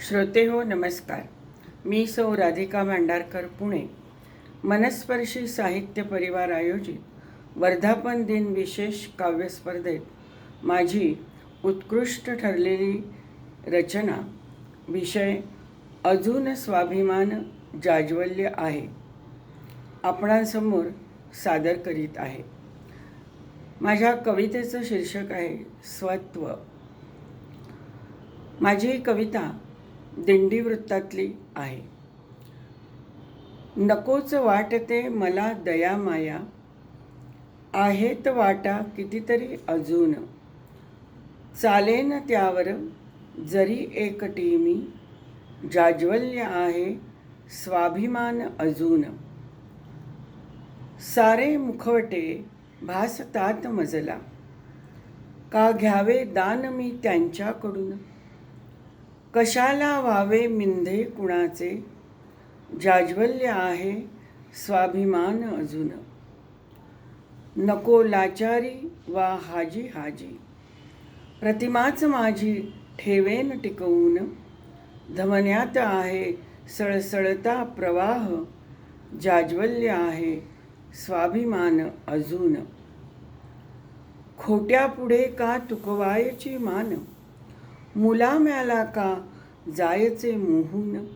श्रोते हो नमस्कार. मी सौ राधिका भांडारकर पुणे. मनस्पर्शी साहित्य परिवार आयोजित वर्धापन दिन विशेष काव्यस्पर्धेत माझी उत्कृष्ट ठरलेली रचना विषय अजून स्वाभिमान जाज्वल्य आहे. आपणांसमोर सादर करीत आहे. माझ्या कवितेचं शीर्षक आहे स्वत्व. माझी कविता दिंडी वृत्तातली आहे. नकोच वाटते मला दया माया. आहेत वाटा कितीतरी अजून. चालेन त्यावर जरी एकटी मी जाज्वल्य आहे स्वाभिमान अजून. सारे मुखवटे भासतात मजला. का घ्यावे दान मी त्यांच्याकडून? कशाला व्हावे मिंधे कुणाचे? जाज्वल्य आहे स्वाभिमान अजून. नको लाचारी वा हाजी हाजी. प्रतिमाच माझी ठेवेन टिकवून. धमन्यात आहे सळसळता प्रवाह. जाज्वल्य आहे स्वाभिमान अजून. खोट्या पुढे का तुकवायची मान? मुला मिळाला का जायचे मोहून?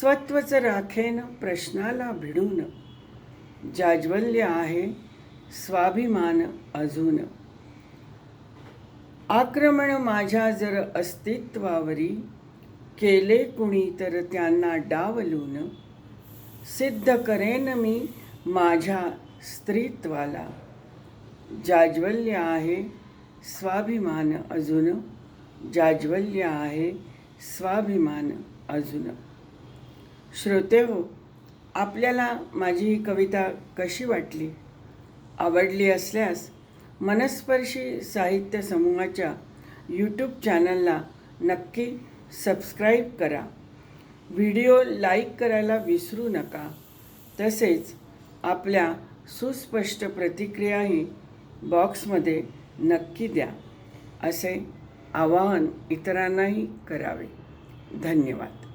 स्वत्वच राखेन प्रश्नाला भिडून. जाज्वल्य आहे स्वाभिमान अजून. आक्रमण माझ्या जर अस्तित्वावरी केले कुणी तर त्यांना डावलून. सिद्ध करेन मी माझ्या स्त्रीत्वाला. जाज्वल्य आहे स्वाभिमान अजून. जाज्वल्य आहे स्वाभिमान अजून. श्रोते हो आपल्याला माझी ही कविता कशी वाटली? आवडली असल्यास मनस्पर्शी साहित्य समूहाच्या यूट्यूब चॅनलला नक्की सबस्क्राईब करा. व्हिडिओ लाईक करायला विसरू नका. तसेच आपल्या सुस्पष्ट प्रतिक्रियाही बॉक्समध्ये नक्की द्या. असे आवाहन इतरांनाही करावे. धन्यवाद.